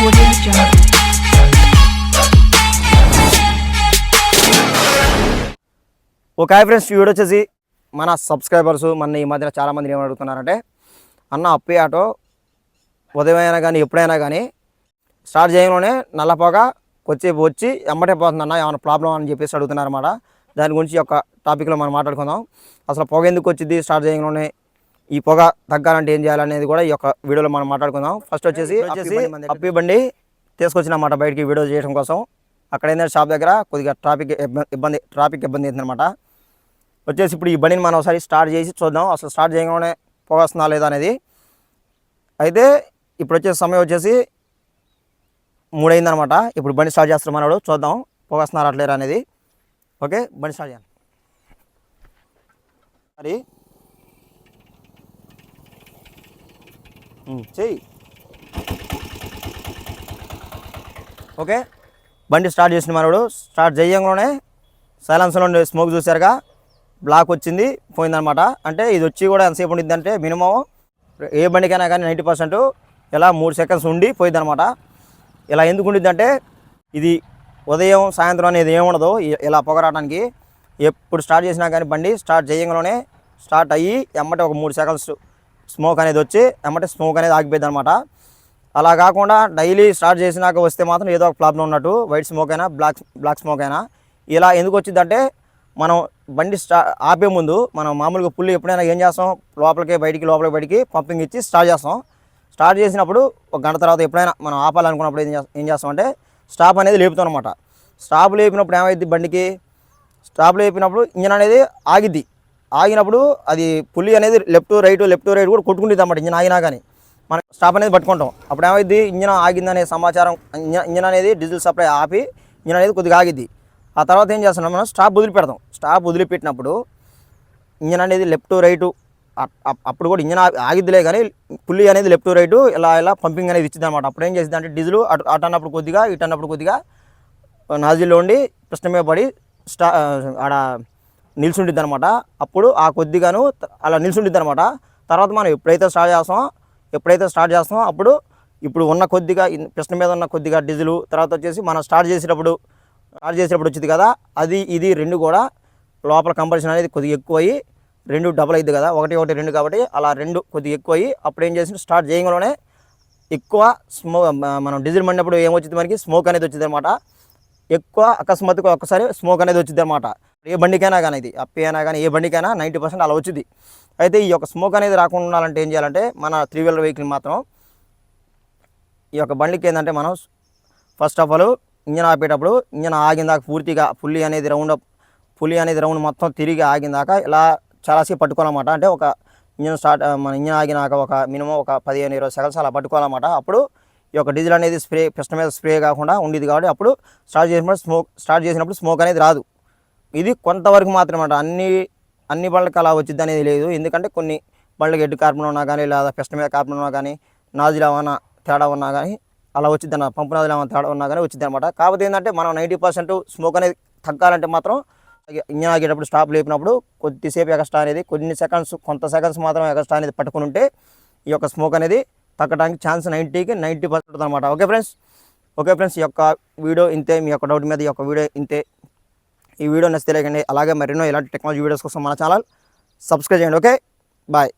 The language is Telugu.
ఒక హాయ్ ఫ్రెండ్స్ వీడియో వచ్చేసి మన సబ్స్క్రైబర్స్ మన ఈ మధ్యన చాలామంది ఏమని అడుగుతున్నారంటే అన్న అప్పి ఆటో ఉదయం అయినా కానీ ఎప్పుడైనా కానీ స్టార్ట్ చేయడంలోనే నల్లపోక కొద్దిసేపు వచ్చి ఎమ్మటే పోతుంది అన్న ఏమైనా ప్రాబ్లం అని చెప్పేసి అడుగుతున్నారు అన్నమాట దాని గురించి ఒక టాపిక్లో మనం మాట్లాడుకుందాం. అసలు పొగ ఎందుకు వచ్చింది? స్టార్ట్ చేయడంలోనే ఈ పొగ తగ్గాలంటే ఏం చేయాలనేది కూడా ఈ యొక్క వీడియోలో మనం మాట్లాడుకుందాం. ఫస్ట్ వచ్చేసి వచ్చేసి అప్పి బండి తీసుకొచ్చినమాట బయటికి వీడియో చేయడం కోసం. అక్కడ ఏంటంటే షాప్ దగ్గర కొద్దిగా ట్రాఫిక్ ఇబ్బ- ఇబ్బంది ట్రాఫిక్ ఇబ్బంది అవుతుందన్నమాట వచ్చేసి ఇప్పుడు ఈ బండిని మనం ఒకసారి స్టార్ట్ చేసి చూద్దాం. అసలు స్టార్ట్ చేయగానే పొగ వస్తుందా లేదా అనేది. అయితే ఇప్పుడు వచ్చే సమయం వచ్చేసి మూడైందనమాట ఇప్పుడు బండి స్టార్ట్ చేస్తాం మనోడు చూద్దాం పొగ వస్తున్నారా అట్లేరా అనేది. ఓకే బండి స్టార్ట్ చేయండి. మరి చెయ్యి. ఓకే? బండి స్టార్ట్ చేసిన మనోడు. స్టార్ట్ చేయంగానే సైలెన్స్లో ఉండే స్మోక్ చూసారుగా బ్లాక్ వచ్చింది పోయిందనమాట అంటే ఇది వచ్చి కూడా ఎంతసేపు ఉండిద్ది అంటే మినిమం ఏ బండికైనా కానీ నైంటీ పర్సెంట్ ఇలా మూడు సెకండ్స్ ఉండి పోయిందనమాట ఇలా ఎందుకు ఉండిద్ది అంటే ఇది ఉదయం సాయంత్రం అనేది ఏముండదు ఇలా పొగ రావడానికి ఎప్పుడు స్టార్ట్ చేసినా కానీ బండి స్టార్ట్ చేయంగానే స్టార్ట్ అయ్యి ఎమ్మటే ఒక మూడు సెకండ్స్ స్మోక్ అనేది వచ్చి ఏమంటే స్మోక్ అనేది ఆగిపోయింది అనమాట అలా కాకుండా డైలీ స్టార్ట్ చేసినాక వస్తే మాత్రం ఏదో ఒక ప్రాబ్లం ఉన్నట్టు వైట్ స్మోక్ అయినా బ్లాక్ బ్లాక్ స్మోక్ అయినా. ఇలా ఎందుకు వచ్చిందంటే మనం బండి స్టా ఆపే ముందు మనం మామూలుగా పుల్లు ఎప్పుడైనా ఏం చేస్తాం? లోపలికి బయటికి లోపలికి బయటికి పంపింగ్ ఇచ్చి స్టార్ట్ చేస్తాం. స్టార్ట్ చేసినప్పుడు ఒక గంట తర్వాత ఎప్పుడైనా మనం ఆపాలనుకున్నప్పుడు ఏం చేస్తాం ఏం చేస్తామంటే స్టాప్ అనేది లేపుతాం అనమాట స్టాప్ లేపినప్పుడు ఏమైంది బండికి? స్టాప్ లేపినప్పుడు ఇంజన్ అనేది ఆగిద్ది. ఆగినప్పుడు అది పులి అనేది లెఫ్ట్ రైట్ లెఫ్ట్ రైట్ కూడా కొట్టుకుంటుంది అన్నమాట ఇంజన్ ఆగినా కానీ. మనం స్టాప్ అనేది పట్టుకుంటాం. అప్పుడు ఏమైంది ఇంజన్ ఆగిందనే సమాచారం ఇంజన్ అనేది డీజిల్ సప్లై ఆపి ఇంజన్ అనేది కొద్దిగా ఆగిద్ది. ఆ తర్వాత ఏం చేస్తున్నాం మనం? స్టాప్ వదిలిపెడతాం స్టాప్ వదిలిపెట్టినప్పుడు ఇంజన్ అనేది లెఫ్ట్ రైటు అప్పుడు కూడా ఇంజన్ ఆగిద్దిలే కానీ పుల్లి అనేది లెఫ్ట్ రైటు ఇలా ఇలా పంపింగ్ అనేది ఇచ్చింది అనమాట అప్పుడు ఏం చేసింది అంటే డీజిల్ అటు అటు అన్నప్పుడు కొద్దిగా ఇటు అన్నప్పుడు కొద్దిగా నాజిల్లో ఉండి పిస్టన్ మీద పడి స్టా ఆడ నిల్చుండిద్ది అనమాట అప్పుడు ఆ కొద్దిగాను అలా నిల్చుండిద్ది అనమాట తర్వాత మనం ఎప్పుడైతే స్టార్ట్ చేస్తామో ఎప్పుడైతే స్టార్ట్ చేస్తామో అప్పుడు ఇప్పుడు ఉన్న కొద్దిగా పిస్టన్ మీద ఉన్న కొద్దిగా డీజిల్ తర్వాత వచ్చేసి మనం స్టార్ట్ చేసేటప్పుడు స్టార్ట్ చేసేటప్పుడు వచ్చింది కదా అది ఇది రెండు కూడా లోపల కంపల్షన్ అనేది కొద్దిగా ఎక్కువయ్యి రెండు డబల్ అయింది కదా ఒకటి ఒకటి రెండు కాబట్టి అలా రెండు కొద్దిగా ఎక్కువయ్యి అప్పుడు ఏం చేసి స్టార్ట్ చేయగానే ఎక్కువ స్మో మనం డీజిల్ మండినప్పుడు ఏమొచ్చింది మనకి? స్మోక్ అనేది వచ్చింది అనమాట ఎక్కువ అకస్మాత్తుగా ఒక్కసారి స్మోక్ అనేది వచ్చింది అనమాట ఏ బండికైనా కానీ ఇది అప్పి అయినా కానీ ఏ బండికైనా నైంటీ పర్సెంట్ అలా వచ్చింది అయితే ఈ యొక్క స్మోక్ అనేది రాకుండా ఉండాలంటే ఏం చేయాలంటే మన త్రీ వీలర్ వెహికల్ మాత్రం ఈ యొక్క బండికి ఏంటంటే మనం ఫస్ట్ ఆఫ్ ఆల్ ఇంజన్ ఆపేటప్పుడు ఇంజన్ ఆగిందాక పూర్తిగా పుల్లి అనేది రౌండ్ పులి అనేది రౌండ్ మొత్తం తిరిగి ఆగిందాక ఇలా చాలాసేపు పట్టుకోవాలన్నమాట. అంటే ఒక ఇంజన్ స్టార్ట్ మన ఇంజన్ ఆగినాక ఒక మినిమం ఒక పదిహేను ఇరవై సెకండ్స్ అలా పట్టుకోవాలన్నమాట. అప్పుడు ఈ యొక్క డీజిల్ అనేది స్ప్రే పిస్ట మీద స్ప్రే కాకుండా ఉండేది కాబట్టి అప్పుడు స్టార్ట్ చేసినప్పుడు స్మోక్ స్టార్ట్ చేసినప్పుడు స్మోక్ అనేది రాదు. ఇది కొంతవరకు మాత్రమే అన్ని అన్ని బళ్ళకి అలా వచ్చింది అనేది లేదు. ఎందుకంటే కొన్ని బళ్ళకి ఎడ్డు కార్బన్ ఉన్నా కానీ లేదా పిస్ట మీద కార్బన్ ఉన్నా కానీ నాజులు ఏమైనా తేడా ఉన్నా కానీ అలా వచ్చింది అన్న పంపు నాజులు ఏమైనా తేడా ఉన్నా కానీ వచ్చింది అనమాట కాకపోతే ఏంటంటే మనం నైంటీ పర్సెంట్ స్మోక్ అనేది తగ్గాలంటే మాత్రం ఇంజన్ ఆగేటప్పుడు స్టాప్ లేపినప్పుడు కొద్దిసేపు ఎక్స్ట్రా అనేది కొన్ని సెకండ్స్ కొంత సెకండ్స్ మాత్రం ఎక్స్ట్రా అనేది పట్టుకుని ఉంటే ఈ యొక్క స్మోక్ అనేది తగ్గడానికి ఛాన్స్ నైంటీకి నైంటీ పర్సెంట్ అనమాట ఓకే ఫ్రెండ్స్? ఓకే ఫ్రెండ్స్ ఈ యొక్క వీడియో ఇంతే. మీ యొక్క డౌట్ మీద ఈ యొక్క వీడియో ఇంతే. ఈ వీడియో నచ్చితే లేకండి అలాగే మరెన్నో ఇలాంటి టెక్నాలజీ వీడియోస్ కోసం మన ఛానల్ సబ్స్క్రైబ్ చేయండి ఓకే బాయ్